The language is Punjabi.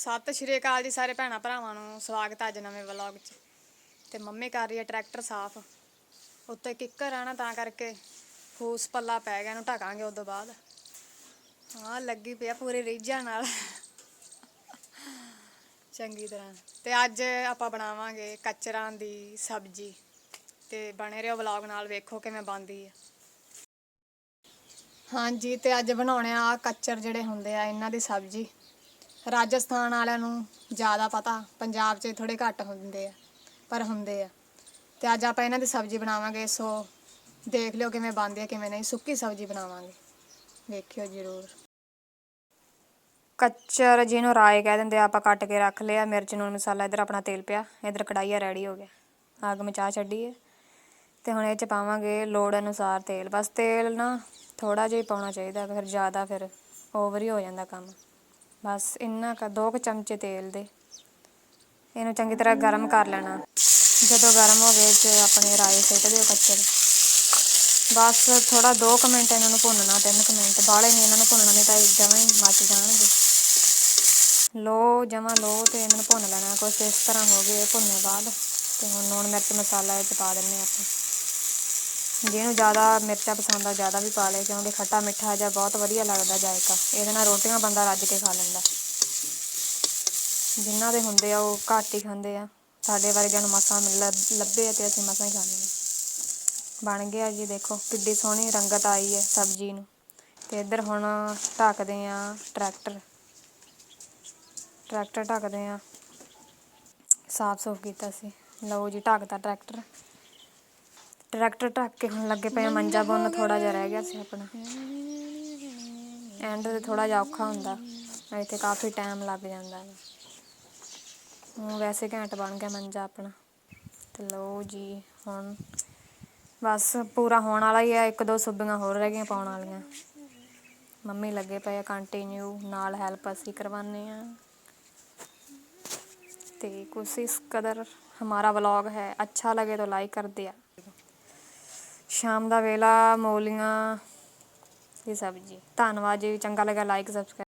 ਸਤਿ ਸ਼੍ਰੀ ਅਕਾਲ ਜੀ ਸਾਰੇ ਭੈਣਾਂ ਭਰਾਵਾਂ ਨੂੰ। ਸਵਾਗਤ ਹੈ ਅੱਜ ਨਵੇਂ ਵਲੌਗ 'ਚ। ਤੇ ਮੰਮੀ ਕਰ ਰਹੀ ਹੈ ਟਰੈਕਟਰ ਸਾਫ਼। ਉੱਤੇ ਕਿੱਕਰ ਆ ਨਾ, ਤਾਂ ਕਰਕੇ ਫੂਸ ਪੱਲਾ ਪੈ ਗਿਆ, ਇਹਨੂੰ ਢਕਾਂਗੇ ਉਸ ਤੋਂ ਬਾਅਦ। ਹਾਂ, ਲੱਗੀ ਪਿਆ ਪੂਰੇ ਰੀਝਾਂ ਨਾਲ। ਚੰਗੀ ਤਰ੍ਹਾਂ। ਤੇ ਅੱਜ ਆਪਾਂ ਬਣਾਵਾਂਗੇ ਕਚਰਾਂ ਦੀ ਸਬਜ਼ੀ। ਤੇ ਬਣੇ ਰਹੋ ਵਲੌਗ ਨਾਲ, ਵੇਖੋ ਕਿਵੇਂ ਬਣਦੀ ਹੈ ਹਾਂਜੀ, ਤੇ ਅੱਜ ਬਣਾਉਣੇ ਆ ਕੱਚਰ ਜਿਹੜੇ ਹੁੰਦੇ ਆ, ਇਹਨਾਂ ਦੀ ਸਬਜ਼ੀ। ਰਾਜਸਥਾਨ ਵਾਲਿਆਂ ਨੂੰ ਜ਼ਿਆਦਾ ਪਤਾ, ਪੰਜਾਬ 'ਚ ਥੋੜੇ ਘੱਟ ਹੁੰਦੇ ਆ, ਪਰ ਹੁੰਦੇ ਆ। ਤੇ ਅੱਜ ਆਪਾਂ ਇਹਨਾਂ ਦੀ ਸਬਜ਼ੀ ਬਣਾਵਾਂਗੇ, ਸੋ ਦੇਖ ਲਿਓ ਕਿਵੇਂ ਬਣਦੀ ਹੈ ਕਿਵੇਂ ਨਹੀਂ। ਸੁੱਕੀ ਸਬਜ਼ੀ ਬਣਾਵਾਂਗੇ। ਦੇਖਿਓ ਜ਼ਰੂਰ। ਕੱਚਰ ਜਿਹਨੂੰ ਰਾਏ ਕਹਿ ਦਿੰਦੇ ਆ, ਆਪਾਂ ਕੱਟ ਕੇ ਰੱਖ ਲਿਆ। ਮਿਰਚ ਨੂਨ ਮਸਾਲਾ, ਇਧਰ ਆਪਣਾ ਤੇਲ ਪਿਆ। ਇਧਰ ਕੜਾਈਆ ਰੈਡੀ ਹੋ ਗਿਆ। ਅੱਗ ਮਚਾ ਛੱਡੀ ਹੈ ਤੇ ਹੁਣ ਇਹ ਚ ਪਾਵਾਂਗੇ ਲੋੜ ਅਨੁਸਾਰ ਤੇਲ। ਬਸ ਤੇਲ ਨਾ ਥੋੜਾ ਜਿਹਾ ਹੀ ਪਾਉਣਾ ਚਾਹੀਦਾ ਫਿਰ ਜ਼ਿਆਦਾ ਫਿਰ ਓਵਰ ਹੀ ਹੋ ਜਾਂਦਾ ਕੰਮ। ਬਸ ਇੰਨਾ ਕ ਦੋ ਕੁ ਚਮਚੇ ਤੇਲ ਦੇ। ਇਹਨੂੰ ਚੰਗੀ ਤਰ੍ਹਾਂ ਗਰਮ ਕਰ ਲੈਣਾ। ਜਦੋਂ ਗਰਮ ਹੋ ਗਏ ਤੇ ਆਪਣੇ ਰਾਈ ਸਿੱਟ ਦਿਓ ਕੱਚੇ। ਬਸ ਥੋੜਾ 2 ਕੁ ਮਿੰਟ ਇਹਨਾਂ ਨੂੰ ਭੁੰਨਣਾ 3 ਕੁ ਮਿੰਟ। ਬਾਹਲੇ ਨਹੀਂ ਇਹਨਾਂ ਨੂੰ ਭੁੰਨਣਾ, ਨਹੀਂ ਤਾਂ ਇਹ ਜਮਾਂ ਹੀ ਮੱਚ ਜਾਣਗੇ। ਲੋ, ਜਮਾਂ ਲੋ ਤੇ ਇਹਨਾਂ ਨੂੰ ਭੁੰਨ ਲੈਣਾ। ਕੁਛ ਇਸ ਤਰ੍ਹਾਂ ਹੋ ਗਏ ਭੁੰਨੇ ਬਾਅਦ। ਤੇ ਹੁਣ ਲੂਣ ਮਿਰਚ ਮਸਾਲਾ ਇਹ ਚ ਪਾ ਦਿੰਨੇ ਆਪਾਂ। ਜਿਹਨੂੰ ਜ਼ਿਆਦਾ ਮਿਰਚਾਂ ਪਸੰਦ ਆ, ਜ਼ਿਆਦਾ ਵੀ ਪਾ ਲੇ ਕਿਉਂਕਿ ਖੱਟਾ ਮਿੱਠਾ ਜਿਹਾ ਬਹੁਤ ਵਧੀਆ ਲੱਗਦਾ ਜਾਇਕਾ। ਇਹਦੇ ਨਾਲ ਰੋਟੀਆਂ ਬੰਦਾ ਰੱਜ ਕੇ ਖਾ ਲੈਂਦਾ। ਜਿਨ੍ਹਾਂ ਦੇ ਹੁੰਦੇ ਆ, ਉਹ ਘੱਟ ਹੀ ਖਾਂਦੇ ਆ। ਸਾਡੇ ਵਰਗਿਆਂ ਨੂੰ ਮਸਾਂ ਮਿਲ ਲੱਭੇ ਆ ਤੇ ਅਸੀਂ ਮਸਾਂ ਹੀ ਖਾਂਦੇ ਆ। ਬਣ ਗਿਆ ਜੀ, ਦੇਖੋ, ਕਿੱਡੀ ਸੋਹਣੀ ਰੰਗਤ ਆਈ ਹੈ ਸਬਜ਼ੀ ਨੂੰ। ਤੇ ਇੱਧਰ ਹੁਣ ਢੱਕਦੇ ਆ ਟਰੈਕਟਰ। ਟਰੈਕਟਰ ਢੱਕਦੇ ਆ। ਸਾਫ਼ ਸੁਫ ਕੀਤਾ ਸੀ। ਲਓ ਜੀ, ਢੱਕਤਾ ਟਰੈਕਟਰ। ਟਰੈਕਟਰ ਢੱਕ ਕੇ ਹੁਣ ਲੱਗੇ ਪਏ ਆ ਮੰਜਾ ਬੁੰਨ ਥੋੜਾ ਜਿਹਾ ਰਹਿ ਗਿਆ ਸੀ ਆਪਣਾ। ਐਂਡ ਤੇ ਥੋੜਾ ਜਿਹਾ ਔਖਾ ਹੁੰਦਾ। ਇੱਥੇ ਕਾਫੀ ਟਾਈਮ ਲੱਗ ਜਾਂਦਾ ਹੈ। ਹੁਣ ਵੈਸੇ ਘੈਂਟ ਬਣ ਗਿਆ ਮੰਜਾ ਆਪਣਾ। ਤੇ ਲਓ ਜੀ ਹੁਣ ਬਸ ਪੂਰਾ ਹੋਣ ਵਾਲਾ ਹੀ ਆ ਇੱਕ ਦੋ ਸੁੱਬੀਆਂ ਹੋਰ ਰਹਿ ਗਈਆਂ ਪਾਉਣ ਵਾਲੀਆਂ। ਮੰਮੀ ਲੱਗੇ ਪਏ ਆ ਕੰਟੀਨਿਊ ਨਾਲ ਹੈਲਪ ਅਸੀਂ ਕਰਵਾਨੇ ਆ ਤੇ ਕੁਛ ਇਸ ਕਦਰ ਹਮਾਰਾ ਵਲੌਗ ਹੈ ਅੱਛਾ ਲਗੇ ਤਾਂ ਲਾਈਕ ਕਰ ਦਿਆ ਸ਼ਾਮ ਦਾ ਵੇਲਾ ਮੌਲੀਆਂ ਦੀ ਸਬਜ਼ੀ ਧੰਨਵਾਦ ਜੀ ਚੰਗਾ ਲੱਗਾ ਲਾਈਕ ਸਬਸਕ੍ਰਾਈਬ